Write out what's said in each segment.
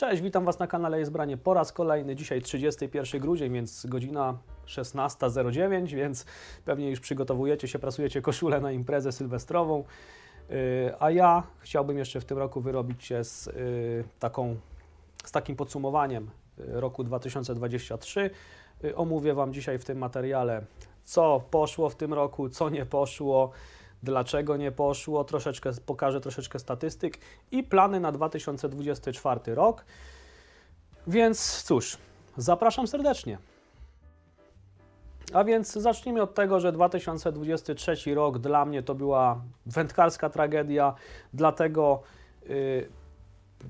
Cześć, witam Was na kanale Jest Branie po raz kolejny. Dzisiaj 31 grudzień, więc godzina 16.09, więc pewnie już przygotowujecie się, prasujecie koszulę na imprezę sylwestrową. Yy, A ja chciałbym jeszcze w tym roku wyrobić się z, yy, taką, z takim podsumowaniem yy, roku 2023. Yy, Omówię Wam dzisiaj w tym materiale, co poszło w tym roku, co nie poszło, dlaczego nie poszło, troszeczkę pokażę troszeczkę statystyk i plany na 2024 rok. Więc cóż, zapraszam serdecznie. A więc zacznijmy od tego, że 2023 rok dla mnie to była wędkarska tragedia, dlatego y,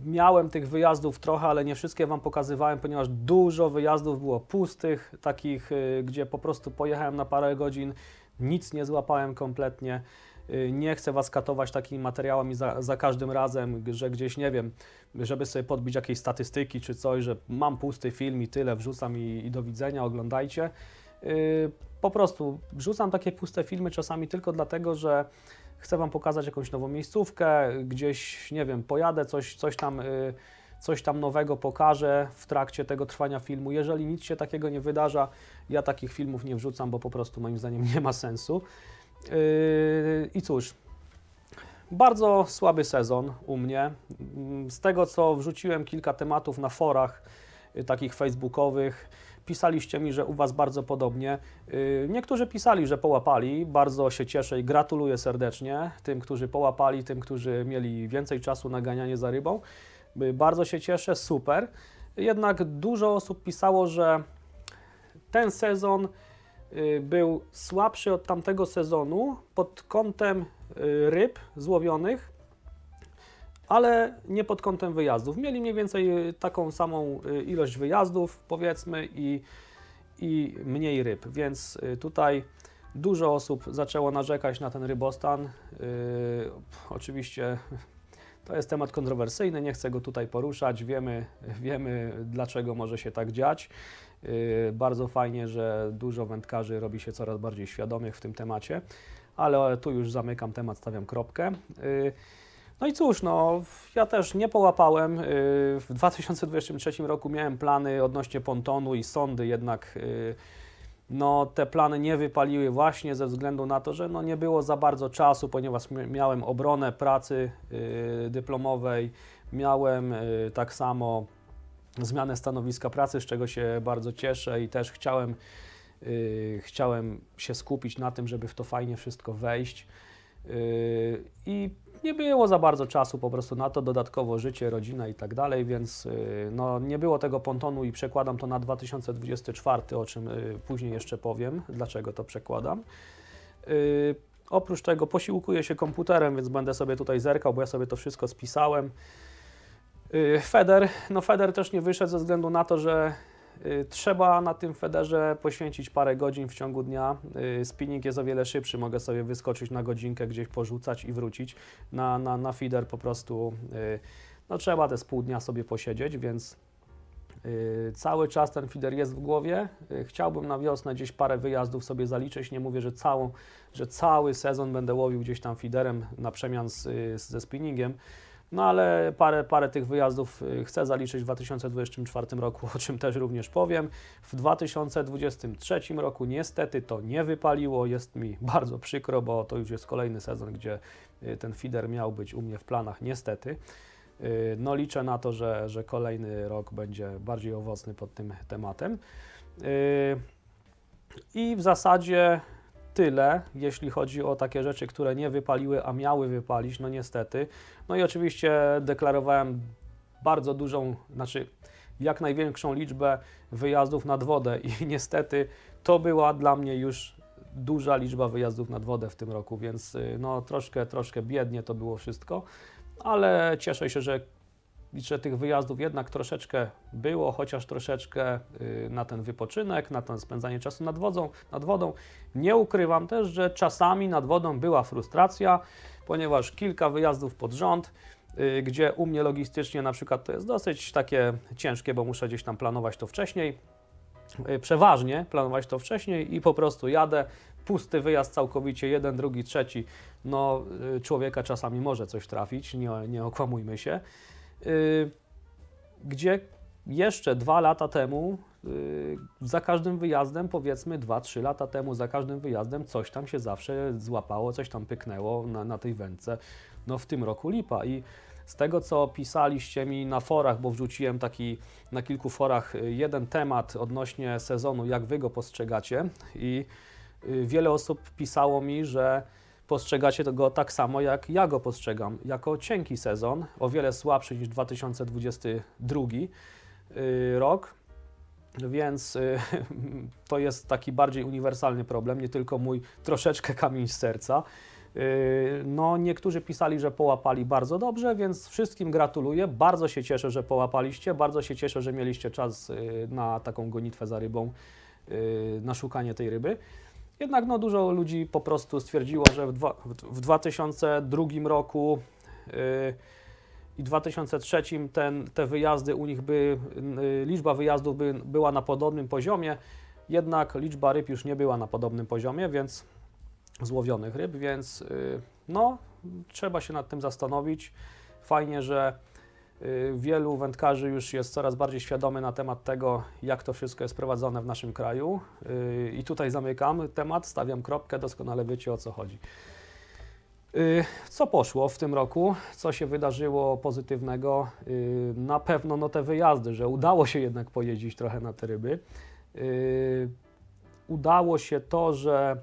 miałem tych wyjazdów trochę, ale nie wszystkie Wam pokazywałem, ponieważ dużo wyjazdów było pustych, takich, y, gdzie po prostu pojechałem na parę godzin, nic nie złapałem kompletnie. Y, Nie chcę Was katować takimi materiałami za, za każdym razem, że gdzieś, nie wiem, żeby sobie podbić jakieś statystyki czy coś, że mam pusty film i tyle, wrzucam i, i do widzenia, oglądajcie. Yy, po prostu wrzucam takie puste filmy czasami tylko dlatego, że chcę Wam pokazać jakąś nową miejscówkę, gdzieś, nie wiem, pojadę, coś, coś, tam, yy, coś tam nowego pokażę w trakcie tego trwania filmu. Jeżeli nic się takiego nie wydarza, ja takich filmów nie wrzucam, bo po prostu moim zdaniem nie ma sensu. Yy, I cóż, bardzo słaby sezon u mnie. Z tego, co wrzuciłem kilka tematów na forach y, takich facebookowych, pisaliście mi, że u Was bardzo podobnie. Y, Niektórzy pisali, że połapali. Bardzo się cieszę i gratuluję serdecznie tym, którzy połapali, tym, którzy mieli więcej czasu na ganianie za rybą. Bardzo się cieszę, super. Jednak dużo osób pisało, że ten sezon y, był słabszy od tamtego sezonu pod kątem y, ryb złowionych, ale nie pod kątem wyjazdów. Mieli mniej więcej y, taką samą ilość wyjazdów, powiedzmy, i, i mniej ryb, więc tutaj dużo osób zaczęło narzekać na ten rybostan. Y, Oczywiście to jest temat kontrowersyjny, nie chcę go tutaj poruszać. Wiemy, wiemy dlaczego może się tak dziać. Yy, Bardzo fajnie, że dużo wędkarzy robi się coraz bardziej świadomych w tym temacie, ale tu już zamykam temat, stawiam kropkę. Yy, No i cóż, no, ja też nie połapałem. Yy, W 2023 roku miałem plany odnośnie pontonu i sondy, jednak no, te plany nie wypaliły właśnie ze względu na to, że no, nie było za bardzo czasu, ponieważ mia- miałem obronę pracy yy, dyplomowej, miałem yy, tak samo zmianę stanowiska pracy, z czego się bardzo cieszę i też chciałem, yy, chciałem się skupić na tym, żeby w to fajnie wszystko wejść. I nie było za bardzo czasu po prostu na to, dodatkowo życie, rodzina i tak dalej, więc yy, no, nie było tego pontonu i przekładam to na 2024, o czym yy, później jeszcze powiem, dlaczego to przekładam. Yy, Oprócz tego posiłkuję się komputerem, więc będę sobie tutaj zerkał, bo ja sobie to wszystko spisałem. Feder, no Feder też nie wyszedł ze względu na to, że y, trzeba na tym Federze poświęcić parę godzin w ciągu dnia. Y, Spinning jest o wiele szybszy, mogę sobie wyskoczyć na godzinkę, gdzieś porzucać i wrócić. Na, na, na feeder po prostu y, no trzeba te pół dnia sobie posiedzieć, więc y, cały czas ten feeder jest w głowie. Y, Chciałbym na wiosnę gdzieś parę wyjazdów sobie zaliczyć. Nie mówię, że, całą, że cały sezon będę łowił gdzieś tam feederem na przemian z, y, ze spinningiem. No ale parę, parę tych wyjazdów y, chcę zaliczyć w 2024 roku, o czym też również powiem. W 2023 roku niestety to nie wypaliło, jest mi bardzo przykro, bo to już jest kolejny sezon, gdzie y, ten feeder miał być u mnie w planach, niestety. Y, No liczę na to, że, że kolejny rok będzie bardziej owocny pod tym tematem. I w zasadzie tyle, jeśli chodzi o takie rzeczy, które nie wypaliły, a miały wypalić, no niestety. No i oczywiście deklarowałem bardzo dużą, znaczy jak największą liczbę wyjazdów nad wodę i niestety to była dla mnie już duża liczba wyjazdów nad wodę w tym roku, więc y, no troszkę, troszkę biednie to było wszystko, ale cieszę się, że że tych wyjazdów jednak troszeczkę było, chociaż troszeczkę y, na ten wypoczynek, na ten spędzanie czasu nad wodą, nad wodą. Nie ukrywam też, że czasami nad wodą była frustracja, ponieważ kilka wyjazdów pod rząd, y, gdzie u mnie logistycznie na przykład to jest dosyć takie ciężkie, bo muszę gdzieś tam planować to wcześniej, y, przeważnie planować to wcześniej i po prostu jadę, pusty wyjazd całkowicie, jeden, drugi, trzeci, no człowieka czasami może coś trafić, nie, nie okłamujmy się. Y, gdzie jeszcze dwa lata temu, y, za każdym wyjazdem, powiedzmy dwa, trzy lata temu, za każdym wyjazdem coś tam się zawsze złapało, coś tam pyknęło na, na tej wędce. No w tym roku lipa i z tego, co pisaliście mi na forach, bo wrzuciłem taki na kilku forach y, jeden temat odnośnie sezonu, jak wy go postrzegacie i wiele osób pisało mi, że postrzegacie go tak samo, jak ja go postrzegam, jako cienki sezon, o wiele słabszy niż 2022 y, rok, więc y, to jest taki bardziej uniwersalny problem, nie tylko mój troszeczkę kamień z serca. Y, No, niektórzy pisali, że połapali bardzo dobrze, więc wszystkim gratuluję. Bardzo się cieszę, że połapaliście. Bardzo się cieszę, że mieliście czas na taką gonitwę za rybą, na szukanie tej ryby. Jednak no, dużo ludzi po prostu stwierdziło, że w, dwa, w- w 2002 roku y, i 2003 ten, te wyjazdy u nich by, y, liczba wyjazdów by, była na podobnym poziomie, jednak liczba ryb już nie była na podobnym poziomie, więc złowionych ryb, więc y, no, trzeba się nad tym zastanowić. Fajnie, że wielu wędkarzy już jest coraz bardziej świadomy na temat tego, jak to wszystko jest prowadzone w naszym kraju. Y, I tutaj zamykam temat, stawiam kropkę, doskonale wiecie o co chodzi. Y, Co poszło w tym roku? Co się wydarzyło pozytywnego? Y, Na pewno no, te wyjazdy, że udało się jednak pojeździć trochę na te ryby. Y, Udało się to, że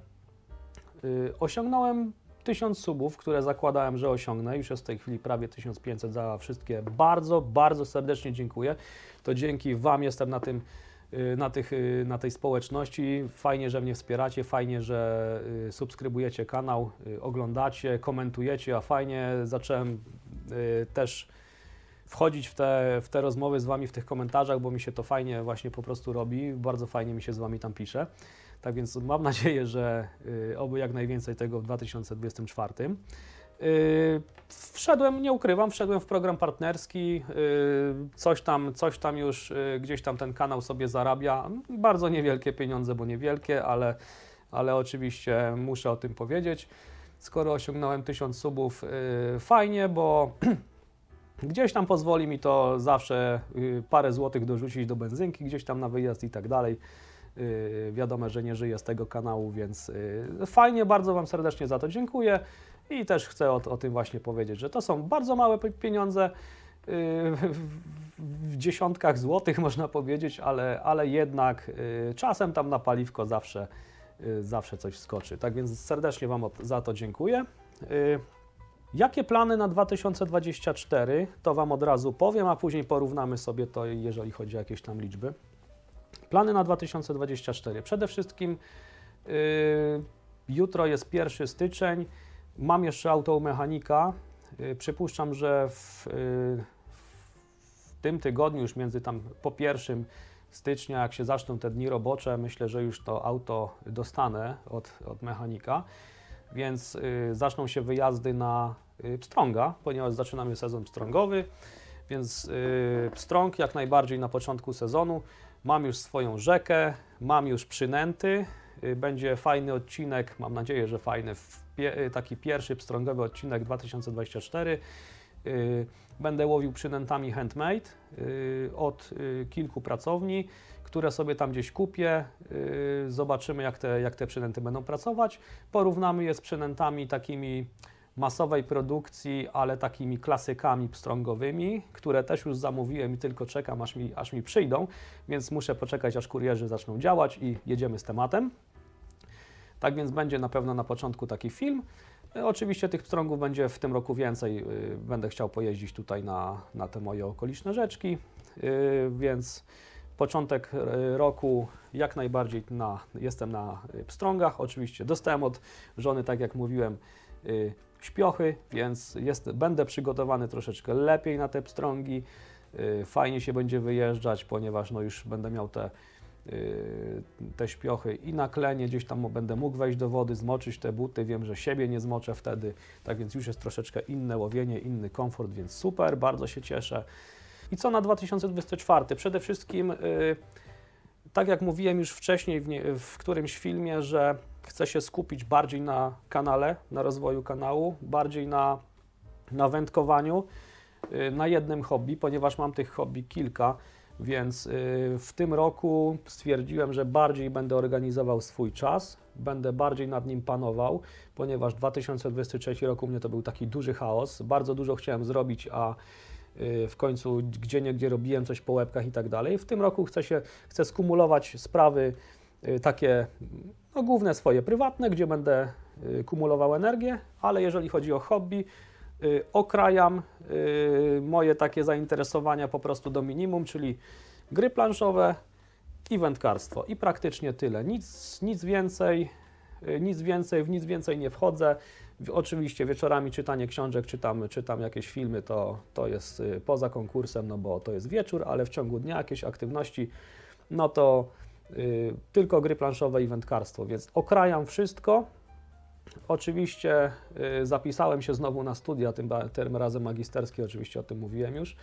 y, osiągnąłem 1000 subów, które zakładałem, że osiągnę. Już jest w tej chwili prawie 1500 za wszystkie. Bardzo, bardzo serdecznie dziękuję. To dzięki Wam jestem na tym, y, na, tych, y, na tej społeczności. Fajnie, że mnie wspieracie, fajnie, że y, subskrybujecie kanał, oglądacie, komentujecie, a fajnie zacząłem też wchodzić w te, w te rozmowy z Wami w tych komentarzach, bo mi się to fajnie właśnie po prostu robi. Bardzo fajnie mi się z Wami tam pisze. Tak więc mam nadzieję, że y, oby jak najwięcej tego w 2024. Y, wszedłem, nie ukrywam, wszedłem w program partnerski, y, coś tam, coś tam już gdzieś tam ten kanał sobie zarabia. Bardzo niewielkie pieniądze, bo niewielkie, ale, ale oczywiście muszę o tym powiedzieć. Skoro osiągnąłem 1000 subów, fajnie, bo gdzieś tam pozwoli mi to zawsze parę złotych dorzucić do benzynki, gdzieś tam na wyjazd i tak dalej. Yy, wiadomo, że nie żyję z tego kanału, więc yy, fajnie, bardzo Wam serdecznie za to dziękuję i też chcę o, o tym właśnie powiedzieć, że to są bardzo małe pi- pieniądze, yy, w, dziesiątkach złotych można powiedzieć, ale, ale jednak czasem tam na paliwko zawsze, zawsze coś skoczy. Tak więc serdecznie Wam za to dziękuję. Jakie plany na 2024, to Wam od razu powiem, a później porównamy sobie to, jeżeli chodzi o jakieś tam liczby. Plany na 2024. Przede wszystkim yy, jutro jest 1 styczeń. Mam jeszcze auto u mechanika. Yy, przypuszczam, że w, yy, w tym tygodniu, już między tam po 1 stycznia, jak się zaczną te dni robocze, myślę, że już to auto dostanę od, od mechanika. Więc y, zaczną się wyjazdy na y, pstrąga, ponieważ zaczynamy sezon pstrągowy. Więc y, pstrąg jak najbardziej na początku sezonu. Mam już swoją rzekę, mam już przynęty. Y, Będzie fajny odcinek, mam nadzieję, że fajny, y, taki pierwszy pstrągowy odcinek 2024. Y, Będę łowił przynętami handmade od kilku pracowni, które sobie tam gdzieś kupię. Zobaczymy, jak te, jak te przynęty będą pracować. Porównamy je z przynętami takimi masowej produkcji, ale takimi klasykami pstrągowymi, które też już zamówiłem i tylko czekam, aż mi, aż mi przyjdą, więc muszę poczekać, aż kurierzy zaczną działać i jedziemy z tematem. Tak więc będzie na pewno na początku taki film. E, Oczywiście tych pstrągów będzie w tym roku więcej. y, Będę chciał pojeździć tutaj na, na te moje okoliczne rzeczki, y, więc początek roku jak najbardziej na, jestem na pstrągach. Oczywiście dostałem od żony, tak jak mówiłem, śpiochy, więc jest, będę przygotowany troszeczkę lepiej na te pstrągi. Y, Fajnie się będzie wyjeżdżać, ponieważ no już będę miał te, y, te śpiochy i na klenie, gdzieś tam będę mógł wejść do wody, zmoczyć te buty. Wiem, że siebie nie zmoczę wtedy, tak więc już jest troszeczkę inne łowienie, inny komfort, więc super, bardzo się cieszę. I co na 2024? Przede wszystkim, y, tak jak mówiłem już wcześniej w, nie, w którymś filmie, że chcę się skupić bardziej na kanale, na rozwoju kanału, bardziej na, na wędkowaniu. y, na jednym hobby, ponieważ mam tych hobby kilka, więc y, w tym roku stwierdziłem, że bardziej będę organizował swój czas, będę bardziej nad nim panował, ponieważ 2023 roku u mnie to był taki duży chaos. Bardzo dużo chciałem zrobić, a y, w końcu gdzie niegdzie robiłem coś po łebkach i tak dalej. W tym roku chcę się chcę skumulować sprawy takie no, główne swoje prywatne, gdzie będę y, kumulował energię, ale jeżeli chodzi o hobby, y, okrajam y, moje takie zainteresowania po prostu do minimum, czyli gry planszowe i wędkarstwo i praktycznie tyle. Nic, nic więcej, nic więcej, w nic więcej nie wchodzę. Oczywiście wieczorami czytanie książek, czytam, czytam jakieś filmy, to, to jest poza konkursem, no bo to jest wieczór, ale w ciągu dnia jakieś aktywności, no to tylko gry planszowe i wędkarstwo, więc okrajam wszystko. Oczywiście y, zapisałem się znowu na studia, tym, tym razem magisterskie, oczywiście o tym mówiłem już.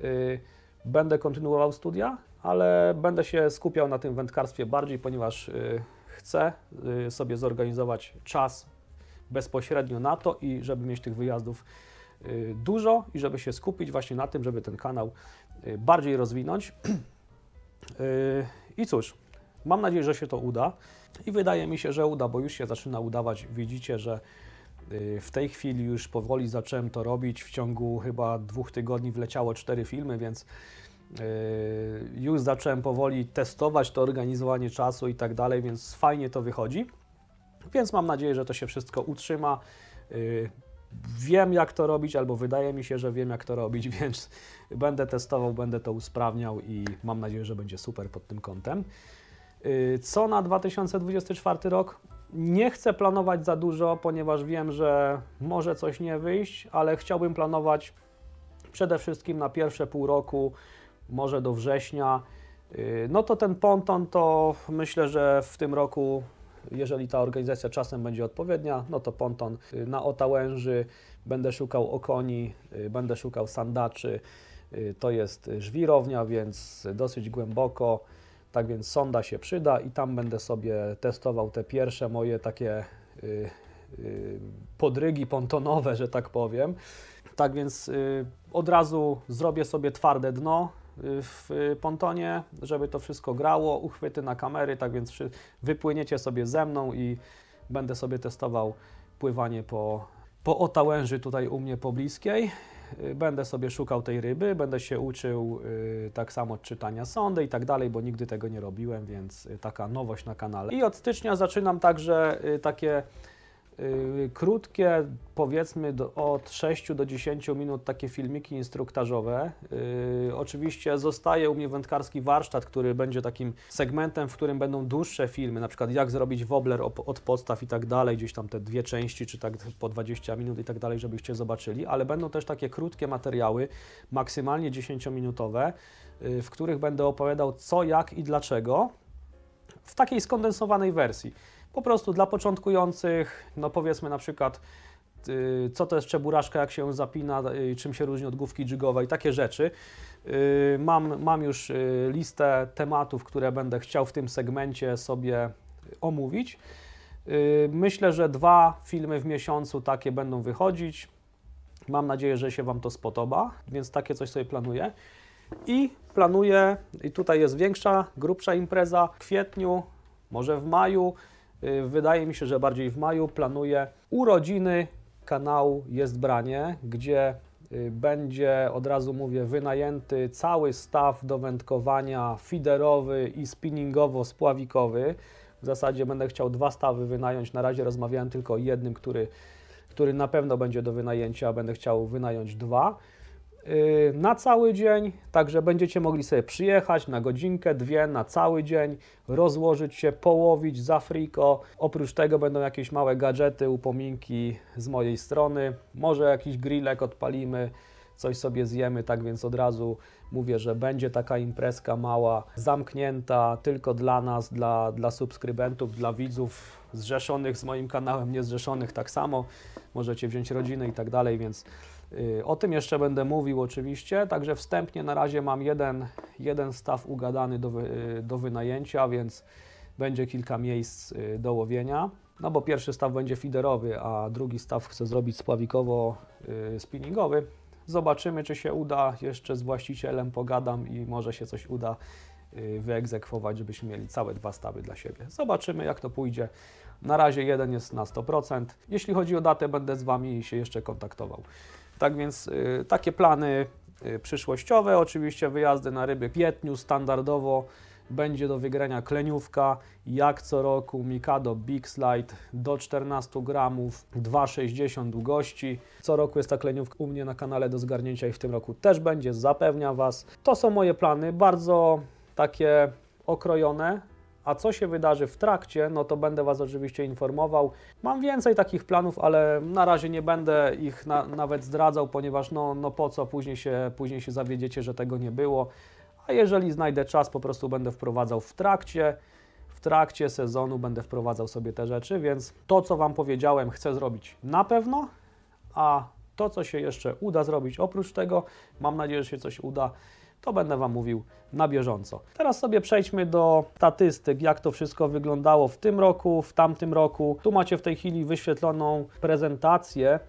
Y, Będę kontynuował studia, ale będę się skupiał na tym wędkarstwie bardziej, ponieważ y, chcę y, sobie zorganizować czas bezpośrednio na to i żeby mieć tych wyjazdów y, dużo i żeby się skupić właśnie na tym, żeby ten kanał y, bardziej rozwinąć. Y, I cóż, mam nadzieję, że się to uda i wydaje mi się, że uda, bo już się zaczyna udawać. Widzicie, że y, w tej chwili już powoli zacząłem to robić. W ciągu chyba dwóch tygodni wleciało cztery filmy, więc y, już zacząłem powoli testować to organizowanie czasu i tak dalej, więc fajnie to wychodzi. Więc mam nadzieję, że to się wszystko utrzyma. Y, Wiem, jak to robić, albo wydaje mi się, że wiem, jak to robić, więc będę testował, będę to usprawniał i mam nadzieję, że będzie super pod tym kątem. Y, Co na 2024 rok? Nie chcę planować za dużo, ponieważ wiem, że może coś nie wyjść, ale chciałbym planować przede wszystkim na pierwsze pół roku, może do września. Y, No to ten ponton to myślę, że w tym roku, jeżeli ta organizacja czasem będzie odpowiednia, no to ponton y, na Otałęży, będę szukał okoni, będę szukał sandaczy. To jest żwirownia, więc dosyć głęboko. Tak więc sonda się przyda i tam będę sobie testował te pierwsze moje takie y, y, podrygi pontonowe, że tak powiem. Tak więc y, od razu zrobię sobie twarde dno y, w pontonie, żeby to wszystko grało, uchwyty na kamery, tak więc wypłyniecie sobie ze mną i będę sobie testował pływanie po, po Otałęży tutaj u mnie pobliskiej. Y, Będę sobie szukał tej ryby, będę się uczył y, tak samo czytania sondy i tak dalej, bo nigdy tego nie robiłem, więc y, taka nowość na kanale. I od stycznia zaczynam także takie krótkie, powiedzmy do, od 6 do 10 minut takie filmiki instruktażowe. Y, oczywiście zostaje u mnie wędkarski warsztat, który będzie takim segmentem, w którym będą dłuższe filmy, na przykład jak zrobić wobbler op- od podstaw i tak dalej, gdzieś tam te dwie części, czy tak po 20 minut i tak dalej, żebyście zobaczyli, ale będą też takie krótkie materiały, maksymalnie 10-minutowe, y, w których będę opowiadał co, jak i dlaczego w takiej skondensowanej wersji. Po prostu dla początkujących, no powiedzmy na przykład, y, co to jest czeburaszka, jak się ją zapina, y, czym się różni od główki dżygowej, takie rzeczy. Y, Mam, mam już listę tematów, które będę chciał w tym segmencie sobie omówić. Myślę, że dwa filmy w miesiącu takie będą wychodzić. Mam nadzieję, że się Wam to spodoba, więc takie coś sobie planuję. I planuję, i tutaj jest większa, grubsza impreza w kwietniu, może w maju. Y, Wydaje mi się, że bardziej w maju planuję urodziny kanału Jest Branie, gdzie y, będzie, od razu mówię, wynajęty cały staw do wędkowania feederowy i spinningowo-spławikowy. W zasadzie będę chciał dwa stawy wynająć. Na razie rozmawiałem tylko o jednym, który, który na pewno będzie do wynajęcia. Będę chciał wynająć dwa na cały dzień, także będziecie mogli sobie przyjechać na godzinkę, dwie, na cały dzień, rozłożyć się, połowić za friko. Oprócz tego będą jakieś małe gadżety, upominki z mojej strony. Może jakiś grillek odpalimy, coś sobie zjemy, tak więc od razu mówię, że będzie taka imprezka mała, zamknięta tylko dla nas, dla, dla subskrybentów, dla widzów zrzeszonych z moim kanałem, niezrzeszonych tak samo. Możecie wziąć rodzinę i tak dalej, więc y, o tym jeszcze będę mówił oczywiście. Także wstępnie na razie mam jeden, jeden staw ugadany do, y, do wynajęcia, więc będzie kilka miejsc y, do łowienia. No bo pierwszy staw będzie feederowy, a drugi staw chcę zrobić spławikowo-spinningowy. Zobaczymy, czy się uda. Jeszcze z właścicielem pogadam i może się coś uda y, wyegzekwować, żebyśmy mieli całe dwa stawy dla siebie. Zobaczymy, jak to pójdzie. Na razie jeden jest na 100%. Jeśli chodzi o datę, będę z Wami się jeszcze kontaktował. Tak więc y, takie plany y, przyszłościowe. Oczywiście wyjazdy na ryby w kwietniu standardowo będzie do wygrania kleniówka, jak co roku Mikado Big Slide do 14 gramów, 2,60 długości. Co roku jest ta kleniówka u mnie na kanale do zgarnięcia i w tym roku też będzie, zapewniam Was. To są moje plany, bardzo takie okrojone. A co się wydarzy w trakcie, no to będę Was oczywiście informował. Mam więcej takich planów, ale na razie nie będę ich na, nawet zdradzał, ponieważ no, no po co, później się, później się zawiedziecie, że tego nie było. A jeżeli znajdę czas, po prostu będę wprowadzał w trakcie. W trakcie sezonu będę wprowadzał sobie te rzeczy, więc to, co Wam powiedziałem, chcę zrobić na pewno, a to, co się jeszcze uda zrobić oprócz tego, mam nadzieję, że się coś uda, to będę Wam mówił na bieżąco. Teraz sobie przejdźmy do statystyk, jak to wszystko wyglądało w tym roku, w tamtym roku. Tu macie w tej chwili wyświetloną prezentację,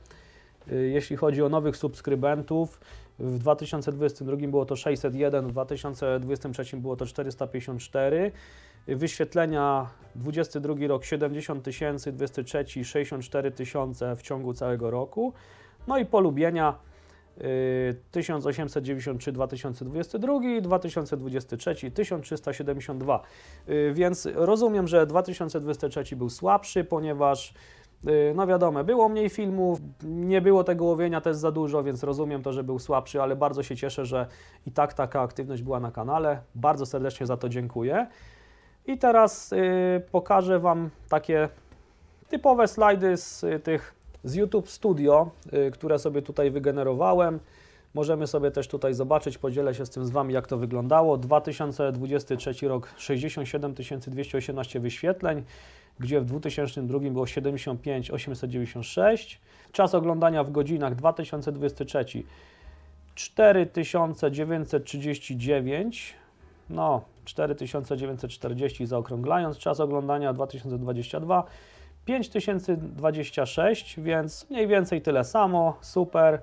y, jeśli chodzi o nowych subskrybentów. W 2022 było to 601, w 2023 było to 454. Wyświetlenia 22 rok 70 tysięcy, 23 64 tysiące w ciągu całego roku. No i polubienia y, 1893 2022 i 2023 1372. Y, Więc rozumiem, że 2023 był słabszy, ponieważ y, no wiadomo, było mniej filmów, nie było tego łowienia też za dużo, więc rozumiem to, że był słabszy, ale bardzo się cieszę, że i tak taka aktywność była na kanale. Bardzo serdecznie za to dziękuję. I teraz y, pokażę Wam takie typowe slajdy z y, tych z YouTube Studio, y, które sobie tutaj wygenerowałem. Możemy sobie też tutaj zobaczyć, podzielę się z tym z Wami, jak to wyglądało. 2023 rok 67 218 wyświetleń, gdzie w 2002 było 75 896. Czas oglądania w godzinach 2023 4939, no 4940 zaokrąglając. Czas oglądania 2022 5026, więc mniej więcej tyle samo. Super,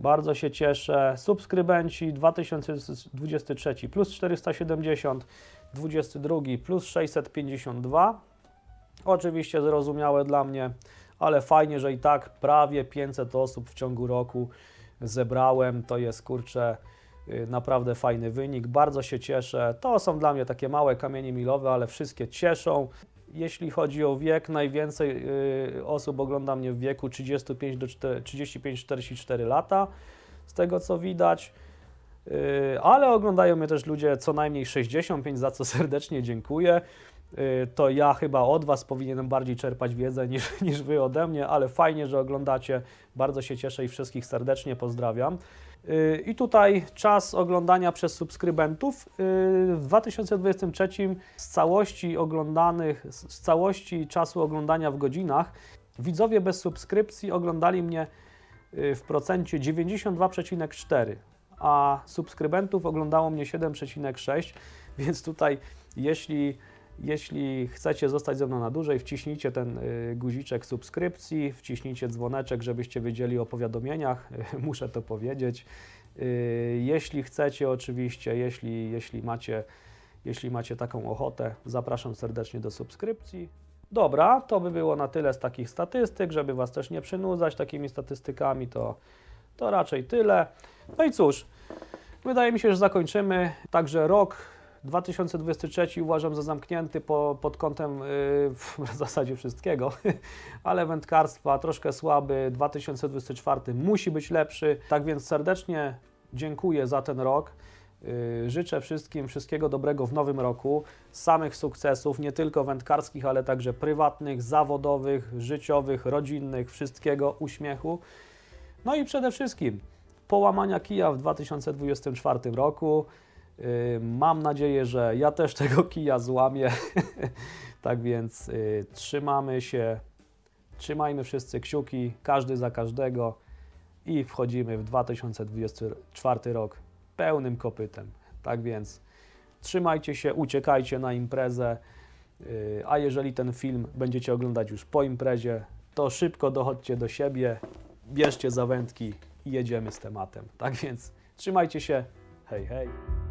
bardzo się cieszę. Subskrybenci 2023 plus 470, 22 plus 652. Oczywiście zrozumiałe dla mnie, ale fajnie, że i tak prawie 500 osób w ciągu roku zebrałem. To jest kurczę y, naprawdę fajny wynik. Bardzo się cieszę. To są dla mnie takie małe kamienie milowe, ale wszystkie cieszą. Jeśli chodzi o wiek, najwięcej y, osób ogląda mnie w wieku 35 do 35-44 lata, z tego co widać. Y, ale oglądają mnie też ludzie co najmniej 65, za co serdecznie dziękuję. Y, To ja chyba od Was powinienem bardziej czerpać wiedzę niż, niż Wy ode mnie, ale fajnie, że oglądacie. Bardzo się cieszę i wszystkich serdecznie pozdrawiam. Y, I tutaj czas oglądania przez subskrybentów. Y, W 2023 z całości oglądanych, z całości czasu oglądania w godzinach, widzowie bez subskrypcji oglądali mnie y, w procencie 92,4, a subskrybentów oglądało mnie 7,6, więc tutaj jeśli jeśli chcecie zostać ze mną na dłużej, wciśnijcie ten y, guziczek subskrypcji, wciśnijcie dzwoneczek, żebyście wiedzieli o powiadomieniach. Muszę to powiedzieć. Y, Jeśli chcecie, oczywiście, jeśli, jeśli, macie, jeśli macie taką ochotę, zapraszam serdecznie do subskrypcji. Dobra, to by było na tyle z takich statystyk, żeby Was też nie przynudzać takimi statystykami, to, to raczej tyle. No i cóż, wydaje mi się, że zakończymy. Także rok 2023 uważam za zamknięty po, pod kątem yy, w zasadzie wszystkiego, ale wędkarstwa troszkę słaby. 2024 musi być lepszy. Tak więc serdecznie dziękuję za ten rok. Yy, Życzę wszystkim wszystkiego dobrego w nowym roku, samych sukcesów, nie tylko wędkarskich, ale także prywatnych, zawodowych, życiowych, rodzinnych, wszystkiego, uśmiechu. No i przede wszystkim połamania kija w 2024 roku. Yy, Mam nadzieję, że ja też tego kija złamię. tak więc yy, trzymamy się, trzymajmy wszyscy kciuki, każdy za każdego i wchodzimy w 2024 rok pełnym kopytem. Tak więc trzymajcie się, uciekajcie na imprezę, yy, a jeżeli ten film będziecie oglądać już po imprezie, to szybko dochodźcie do siebie, bierzcie za wędki i jedziemy z tematem. Tak więc trzymajcie się. Hej, hej.